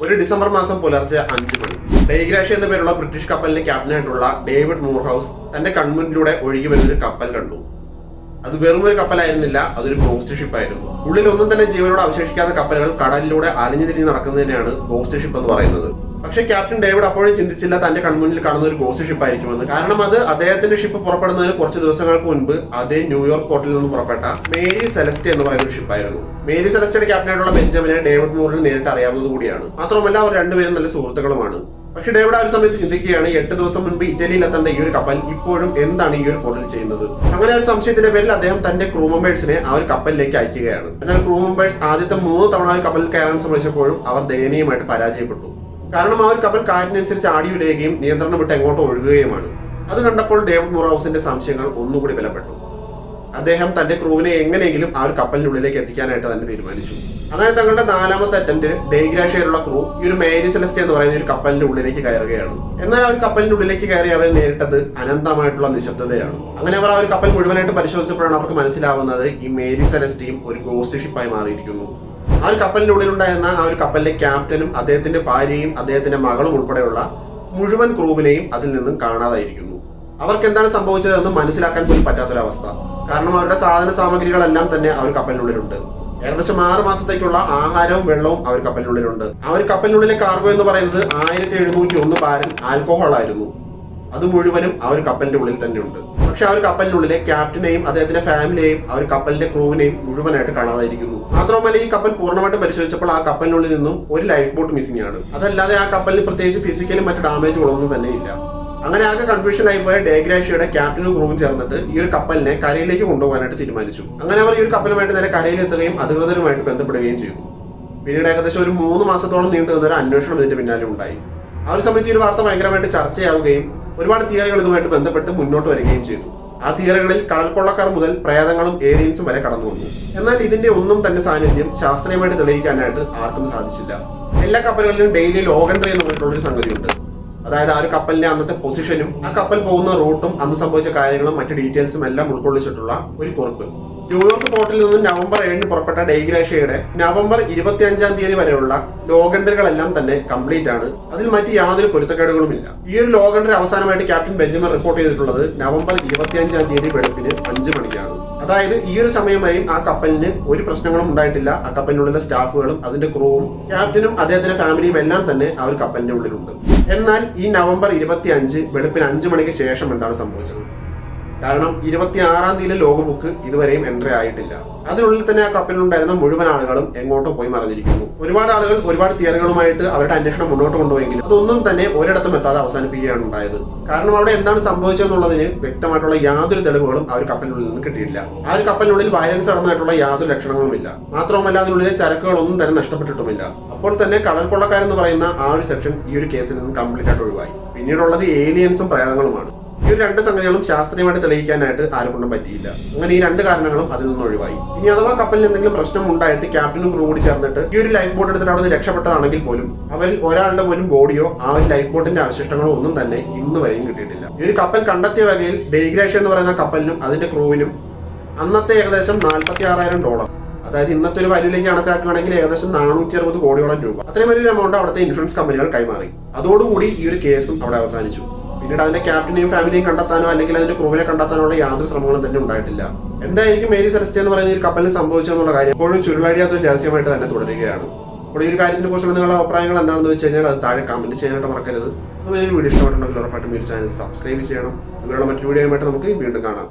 ഒരു ഡിസംബർ മാസം പുലർച്ചെ അഞ്ചു മണി. ഡൈഗ്രാഷി എന്ന പേരുള്ള ബ്രിട്ടീഷ് കപ്പലിന്റെ ക്യാപ്റ്റനായിട്ടുള്ള ഡേവിഡ് മൂർഹൌസ് തന്റെ കൺമുന്നിലൂടെ ഒഴുകി വരുന്നൊരു കപ്പൽ കണ്ടു. അത് വെറും ഒരു കപ്പലായിരുന്നില്ല അതൊരു ഗോസ്റ്റ് ഷിപ്പ് ആയിരുന്നു. ഉള്ളിൽ ഒന്നും തന്നെ ജീവനോട് അവശേഷിക്കാത്ത കപ്പലുകൾ കടലിലൂടെ അലിഞ്ഞു തിരിഞ്ഞ് നടക്കുന്നതിനെയാണ് ഗോസ്റ്റ് ഷിപ്പ് എന്ന് പറയുന്നത്. പക്ഷെ ക്യാപ്റ്റൻ ഡേവിഡ് അപ്പോഴും ചിന്തിച്ചില്ല തന്റെ കൺമുന്നിൽ കാണുന്ന ഒരു ഗോസ്റ്റ് ഷിപ്പ് ആയിരിക്കുമെന്ന്. കാരണം അത് അദ്ദേഹത്തിന്റെ ഷിപ്പ് പുറപ്പെടുന്നതിന് കുറച്ച് ദിവസങ്ങൾക്ക് മുൻപ് അതേ ന്യൂയോർക്ക് പോർട്ടിൽ നിന്ന് പുറപ്പെട്ട മേരി സെലസ്റ്റ് എന്ന് പറയുന്ന ഒരു ഷിപ്പായിരുന്നു മേരി സെലസ്റ്റയുടെ ക്യാപ്റ്റനായിട്ടുള്ള ബെഞ്ചമിനെ ഡേവിഡ് മൂറിന് നേരിട്ട് അറിയാവുന്നത് കൂടിയാണ്. മാത്രമല്ല അവർ രണ്ടുപേരും നല്ല സുഹൃത്തുക്കളുമാണ്. പക്ഷെ ഡേവിഡ് ആ ഒരു സമയത്ത് ചിന്തിക്കുകയാണ് എട്ട് ദിവസം മുൻപ് ഇറ്റലിയിൽ എത്തേണ്ട ഈ ഒരു കപ്പൽ ഇപ്പോഴും എന്താണ് ഈ ഒരു പൊടൽ ചെയ്യുന്നത്? അങ്ങനെ ഒരു സംശയത്തിന്റെ പേരിൽ അദ്ദേഹം തന്റെ ക്രൂ മെമ്പേഴ്സിനെ ആ ഒരു കപ്പലിലേക്ക് അയക്കുകയാണ്. എന്നാൽ ക്രൂ മെമ്പേഴ്സ് ആദ്യത്തെ മൂന്ന് തവണ ഒരു കപ്പലിൽ കയറാൻ ശ്രമിച്ചപ്പോഴും അവർ ദയനീയമായിട്ട് പരാജയപ്പെട്ടു. കാരണം ആ ഒരു കപ്പൽ കാറ്റിനനുസരിച്ച് ആടി വിടുകയും നിയന്ത്രണം വിട്ട് എങ്ങോട്ടോ ഒഴുകുകയുമാണ്. അത് കണ്ടപ്പോൾ ഡേവിഡ് മൊറാവുസിന്റെ സംശയങ്ങൾ ഒന്നുകൂടി ബലപ്പെട്ടു. അദ്ദേഹം തന്റെ ക്രൂവിനെ എങ്ങനെയെങ്കിലും ആ ഒരു കപ്പലിനുള്ളിലേക്ക് എത്തിക്കാനായിട്ട് തന്നെ തീരുമാനിച്ചു. അങ്ങനെ തങ്ങളുടെ നാലാമത്തെ അറ്റംപ്റ്റ് ഡേഗ്രാഷയിലുള്ള ക്രൂ ഈ ഒരു മേരി സെലസ്റ്റ് എന്ന് പറയുന്ന ഒരു കപ്പലിന്റെ ഉള്ളിലേക്ക് കയറുകയാണ്. എന്നാൽ ആ ഒരു കപ്പലിന്റെ ഉള്ളിലേക്ക് കയറി അവർ നേരിട്ടത് അനന്തമായിട്ടുള്ള നിശബ്ദതയാണ്. അങ്ങനെ അവർ ആ ഒരു കപ്പൽ മുഴുവനായിട്ട് പരിശോധിച്ചപ്പോഴാണ് അവർക്ക് മനസ്സിലാവുന്നത് ഈ മേരി സെലസ്റ്റിയും ഒരു ഗോസ്റ്റ് ഷിപ്പായി മാറിയിരിക്കുന്നു. ആ ഒരു കപ്പലിന്റെ ഉള്ളിലുണ്ടായിരുന്ന ആ ഒരു കപ്പലിലെ ക്യാപ്റ്റനും അദ്ദേഹത്തിന്റെ ഭാര്യയും അദ്ദേഹത്തിന്റെ മകളും ഉൾപ്പെടെയുള്ള മുഴുവൻ ക്രൂവിനെയും അതിൽ നിന്നും കാണാതായിരിക്കുന്നു. അവർക്ക് എന്താണ് സംഭവിച്ചതെന്ന് മനസ്സിലാക്കാൻ പോലും പറ്റാത്തൊരവസ്ഥ. കാരണം അവരുടെ സാധന സാമഗ്രികളെല്ലാം തന്നെ ആ ഒരു കപ്പലിനുള്ളിലുണ്ട്. ഏകദേശം ആറ് മാസത്തേക്കുള്ള ആഹാരവും വെള്ളവും അവർ കപ്പലിനുള്ളിലുണ്ട്. ആ ഒരു കപ്പലിനുള്ളിലെ കാർഗോ എന്ന് പറയുന്നത് ആയിരത്തി എഴുന്നൂറ്റി ഒന്ന് ബാരൽ ആൽക്കോഹോൾ ആയിരുന്നു. അത് മുഴുവനും ആ ഒരു കപ്പലിന്റെ ഉള്ളിൽ തന്നെ ഉണ്ട് പക്ഷെ ആ ഒരു കപ്പലിനുള്ളിലെ ക്യാപ്റ്റനെയും അദ്ദേഹത്തിന്റെ ഫാമിലിയെയും ആ ഒരു കപ്പലിന്റെ ക്രൂവിനെയും മുഴുവനായിട്ട് കാണാതായിരിക്കുന്നു. മാത്രമല്ല ഈ കപ്പൽ പൂർണമായിട്ട് പരിശോധിച്ചപ്പോൾ ആ കപ്പലിനുള്ളിൽ നിന്നും ഒരു ലൈഫ് ബോട്ട് മിസ്സിംഗ് ആണ്. അതല്ലാതെ ആ കപ്പലിന് പ്രത്യേകിച്ച് ഫിസിക്കലി മറ്റു ഡാമേജുകളൊന്നും തന്നെ ഇല്ല. അങ്ങനെ ആകെ കൺഫ്യൂഷൻ ആയി പോയ ഡേഗ്രാഷിയുടെ ക്യാപ്റ്റനും ക്രൂവും ചേർന്നിട്ട് ഈ ഒരു കപ്പലിനെ കരയിലേക്ക് കൊണ്ടുപോകാനായിട്ട് തീരുമാനിച്ചു. അങ്ങനെ അവർ ഈ ഒരു കപ്പലുമായിട്ട് നേരെ കരയിലെത്തുകയും അധികൃതരുമായിട്ട് ബന്ധപ്പെടുകയും ചെയ്തു. പിന്നീട് ഏകദേശം ഒരു മൂന്ന് മാസത്തോളം നീണ്ടു നിന്ന ഒരു അന്വേഷണം ഇതിന്റെ പിന്നാലെ ഉണ്ടായി. ആ ഒരു സമയത്ത് ഈ ഒരു വാർത്ത ഭയങ്കരമായിട്ട് ചർച്ചയാവുകയും ഒരുപാട് തിയറികൾ ഇതുമായിട്ട് ബന്ധപ്പെട്ട് മുന്നോട്ട് വരികയും ചെയ്തു. ആ തിയറികളിൽ കടൽക്കൊള്ളക്കാർ മുതൽ പ്രേതങ്ങളും ഏലിയൻസും വരെ കടന്നു വന്നു. എന്നാൽ ഇതിന്റെ ഒന്നും തന്നെ സാന്നിധ്യം ശാസ്ത്രീയമായിട്ട് തെളിയിക്കാനായിട്ട് ആർക്കും സാധിച്ചില്ല. എല്ലാ കപ്പലുകളിലും ഡെയിലി ലോഗൻട്രി എന്ന് പറഞ്ഞിട്ടുള്ള ഒരു സംഗതിയുണ്ട്. അതായത് ആ ഒരു കപ്പലിന്റെ അന്നത്തെ പൊസിഷനും ആ കപ്പൽ പോകുന്ന റൂട്ടും അന്ന് സംഭവിച്ച കാര്യങ്ങളും മറ്റു ഡീറ്റെയിൽസും എല്ലാം ഉൾക്കൊള്ളിച്ചിട്ടുള്ള ഒരു കുറിപ്പ്. ന്യൂയോർക്ക് പോർട്ടിൽ നിന്ന് നവംബർ ഏഴിന് പുറപ്പെട്ട ഡൈഗ്രേഷയുടെ നവംബർ ഇരുപത്തി അഞ്ചാം തീയതി വരെയുള്ള ലോകണ്ടറുകളെല്ലാം തന്നെ കംപ്ലീറ്റ് ആണ്. അതിൽ മറ്റ് യാതൊരു പൊരുത്തക്കേടുകളുമില്ല. ഈ ഒരു ലോകണ്ടർ അവസാനമായിട്ട് ക്യാപ്റ്റൻ ബെഞ്ചമിൻ റിപ്പോർട്ട് ചെയ്തിട്ടുള്ളത് നവംബർ ഇരുപത്തി അഞ്ചാം തീയതി വെളുപ്പിന് അഞ്ച് മണിക്കാണ്. അതായത് ഈ ഒരു സമയം വരെയും ആ കപ്പലിന് ഒരു പ്രശ്നങ്ങളും ഉണ്ടായിട്ടില്ല. ആ കപ്പലിനുള്ളിലെ സ്റ്റാഫുകളും അതിന്റെ ക്രൂവും ക്യാപ്റ്റനും അദ്ദേഹത്തിന്റെ ഫാമിലിയും എല്ലാം തന്നെ ആ ഒരു കപ്പലിന്റെ ഉള്ളിലുണ്ട്. എന്നാൽ ഈ നവംബർ ഇരുപത്തി അഞ്ച് വെളുപ്പിന് അഞ്ച് മണിക്ക് ശേഷം എന്താണ് സംഭവിച്ചത്? കാരണം ഇരുപത്തി ആറാം തീയതി ലോക ബുക്ക് ഇതുവരെയും എൻട്രി ആയിട്ടില്ല. അതിനുള്ളിൽ തന്നെ ആ കപ്പലിലുണ്ടായിരുന്ന മുഴുവൻ ആളുകളും എങ്ങോട്ടോ പോയി മറിഞ്ഞിരിക്കുന്നു. ഒരുപാട് ആളുകൾ ഒരുപാട് തിയറികളുമായിട്ട് അവരുടെ അന്വേഷണം മുന്നോട്ട് കൊണ്ടുപോയെങ്കിലും അതൊന്നും തന്നെ ഒരിടത്തും എത്താതെ അവസാനിപ്പിക്കുകയാണ് ഉണ്ടായത്. കാരണം അവിടെ എന്താണ് സംഭവിച്ചതെന്നുള്ളതിന് വ്യക്തമായിട്ടുള്ള യാതൊരു തെളിവുകളും ആ ഒരു കപ്പലിനുള്ളിൽ നിന്ന് കിട്ടിയില്ല ആ ഒരു കപ്പലിനുള്ളിൽ വയലൻസ് നടന്നതായിട്ടുള്ള യാതൊരു ലക്ഷണങ്ങളുമില്ല. മാത്രമല്ല അതിനുള്ളിലെ ചരക്കുകളൊന്നും തന്നെ നഷ്ടപ്പെട്ടിട്ടുമില്ല. അപ്പോൾ തന്നെ കടൽ കൊള്ളക്കാരെന്ന് പറയുന്ന ആ ഒരു സെക്ഷൻ ഈ ഒരു കേസിൽ നിന്ന് കംപ്ലീറ്റ് ആയിട്ട് ഒഴിവായി. പിന്നീടുള്ളത് ഏലിയൻസും പ്രേതങ്ങളുമാണ്. ഈ ഒരു രണ്ട് സംഗതികളും ശാസ്ത്രീയമായിട്ട് തെളിയിക്കാനായിട്ട് ആരും കൊണ്ടും പറ്റിയില്ല. അങ്ങനെ ഈ രണ്ട് കാരണങ്ങളും അതിൽ നിന്ന് ഒഴിവായി. ഇനി അഥവാ കപ്പലിൽ എന്തെങ്കിലും പ്രശ്നം ഉണ്ടായിട്ട് ക്യാപ്റ്റനും ക്രൂ കൂടി ചേർന്നിട്ട് ഈ ഒരു ലൈഫ് ബോട്ട് എടുത്തിട്ട് അവിടെ നിന്ന് രക്ഷപ്പെട്ടതാണെങ്കിൽ പോലും അവരിൽ ഒരാളുടെ പോലും ബോഡിയോ ആ ഒരു ലൈഫ് ബോട്ടിന്റെ അവശിഷ്ടങ്ങളോ ഒന്നും തന്നെ ഇന്ന് വരെയും കിട്ടിയിട്ടില്ല. ഈ ഒരു കപ്പൽ കണ്ടെത്തിയ വകയിൽ ഡേഗ്രാഷ് എന്ന് പറയുന്ന കപ്പലിനും അതിന്റെ ക്രൂവിനും അന്നത്തെ ഏകദേശം നാൽപ്പത്തി ആറായിരം ഡോളർ അതായത് ഇന്നത്തെ ഒരു വാല്യൂലേക്ക് കണക്കാക്കുകയാണെങ്കിൽ ഏകദേശം നാനൂറ്റി അറുപത് കോടിയോളം രൂപ. അത്രയും വലിയൊരു എമൗണ്ട് അവിടുത്തെ ഇൻഷുറൻസ് കമ്പനികൾ കൈമാറി. അതോടുകൂടി ഈ ഒരു കേസും അവിടെ അവസാനിച്ചു. പിന്നീട് അതിന്റെ ക്യാപ്റ്റനെയും ഫാമിലിയും കണ്ടെത്താനോ അല്ലെങ്കിൽ അതിന്റെ ക്രൂവിനെ കണ്ടെത്താനുള്ള യാതൊരു ശ്രമങ്ങളും തന്നെ ഉണ്ടായിട്ടില്ല. എന്തായിരിക്കും മേരി സെലസ്റ്റ എന്ന് പറയുന്ന ഈ കപ്പലിന് സംഭവിച്ചെന്നുള്ള കാര്യം എപ്പോഴും ചുരുളടിയാത്തൊരു രഹസ്യമായിട്ട് തന്നെ തുടരുകയാണ്. അപ്പോൾ ഈ ഒരു കാര്യത്തിനെ കുറിച്ചുള്ള നിങ്ങളുടെ അഭിപ്രായങ്ങൾ എന്താണെന്ന് വെച്ച് കഴിഞ്ഞാൽ അത് താഴെ കമന്റ് ചെയ്യാനായിട്ട് മറക്കരുത്. അപ്പോൾ ഈ വീഡിയോ ഇഷ്ടപ്പെട്ടുണ്ടെങ്കിൽ ഉറപ്പായിട്ടും ഈ ചാനൽ സബ്സ്ക്രൈബ് ചെയ്യണം. ഇവരുടെ മറ്റു വീഡിയോയുമായിട്ട് നമുക്ക് വീണ്ടും കാണാം.